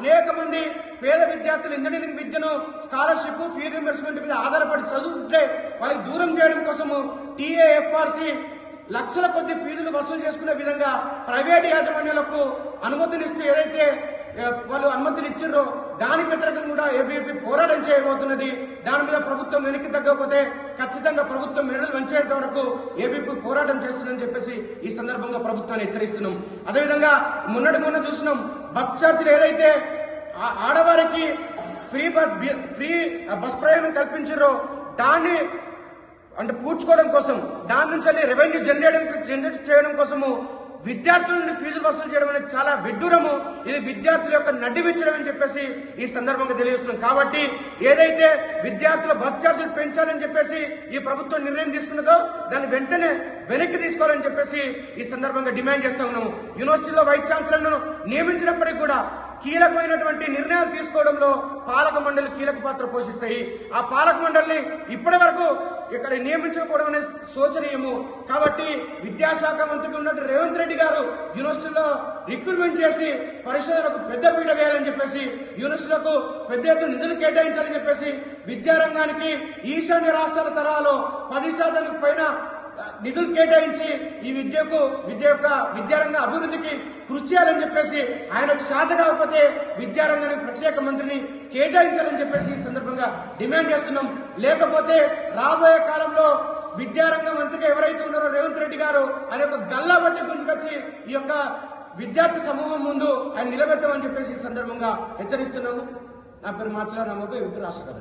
అనేక మంది పేద విద్యార్థులు ఇంజనీరింగ్ విద్యను స్కాలర్షిప్ ఫీ రింబర్స్మెంట్ మీద ఆధారపడి చదువుతుంటే వాళ్ళకి దూరం చేయడం కోసము టీఏఎఫ్ఆర్సి లక్షల కొద్ది ఫీజులు వసూలు చేసుకునే విధంగా ప్రైవేట్ యాజమాన్యాలకు అనుమతినిస్తూ ఏదైతే వాళ్ళు అనుమతిని దాని దానికి వ్యతిరేకంగా కూడా ఏబీపీ పోరాటం చేయబోతున్నది. దాని మీద ప్రభుత్వం వెనక్కి తగ్గకపోతే ఖచ్చితంగా ప్రభుత్వం మెడలు వంచేంత వరకు ఏబీపీ పోరాటం చేస్తుందని చెప్పేసి ఈ సందర్భంగా ప్రభుత్వాన్ని హెచ్చరిస్తున్నాం. అదేవిధంగా మొన్నటి మొన్న చూసినాం బస్ ఛార్జీలు ఏదైతే ఆడవారికి ఫ్రీ బస్ ఫ్రీ బస్ ప్రయాణం కల్పించారో దాన్ని అంటే పూడ్చుకోవడం కోసం దాని నుంచి రెవెన్యూ జనరేట్ జనరేట్ చేయడం కోసము విద్యార్థుల నుండి ఫీజులు వసూలు చేయడం అనేది చాలా విడ్డూరము. ఇది విద్యార్థుల యొక్క నడ్డివిచ్చడం అని చెప్పేసి ఈ సందర్భంగా తెలియజేస్తున్నాం. కాబట్టి ఏదైతే విద్యార్థుల బస్ ఛార్జీలు పెంచాలని చెప్పేసి ఈ ప్రభుత్వం నిర్ణయం తీసుకున్నదో దాన్ని వెంటనే వెనక్కి తీసుకోవాలని చెప్పేసి ఈ సందర్భంగా డిమాండ్ చేస్తా ఉన్నాము. యూనివర్సిటీలో వైస్ ఛాన్సలర్లను నియమించినప్పటికీ కూడా కీలకమైనటువంటి నిర్ణయాలు తీసుకోవడంలో పాలక మండలి కీలక పాత్ర పోషిస్తాయి. ఆ పాలక మండలిని ఇప్పటి వరకు ఇక్కడ నియమించకపోవడం అనేది శోచనీయము. కాబట్టి విద్యాశాఖ మంత్రికి ఉన్నట్టు రేవంత్ రెడ్డి గారు యూనివర్సిటీలో రిక్రూట్మెంట్ చేసి పరిశోధనకు పెద్ద పీట వేయాలని చెప్పేసి యూనివర్సిటీలకు పెద్ద ఎత్తున నిధులు కేటాయించాలని చెప్పేసి విద్యారంగానికి ఈశాన్య రాష్ట్రాల తరహాలో పది శాతానికి పైన నిధులు కేటాయించి ఈ విద్యకు విద్య యొక్క విద్యారంగ అభివృద్ధికి కృషి చేయాలని చెప్పేసి ఆయనకు శాత కాకపోతే విద్యారంగానికి ప్రత్యేక మంత్రిని కేటాయించాలని చెప్పేసి ఈ సందర్భంగా డిమాండ్ చేస్తున్నాం. లేకపోతే రాబోయే కాలంలో విద్యారంగ మంత్రిగా ఎవరైతే ఉన్నారో రేవంత్ రెడ్డి గారు ఆయన యొక్క గల్లా బట్టి గుంజుకొచ్చి ఈ యొక్క విద్యార్థి సమూహం ముందు ఆయన నిలబెట్టమని చెప్పేసి ఈ సందర్భంగా హెచ్చరిస్తున్నాము. నా పేరు మాచల నమ్మకం రాష్ట్ర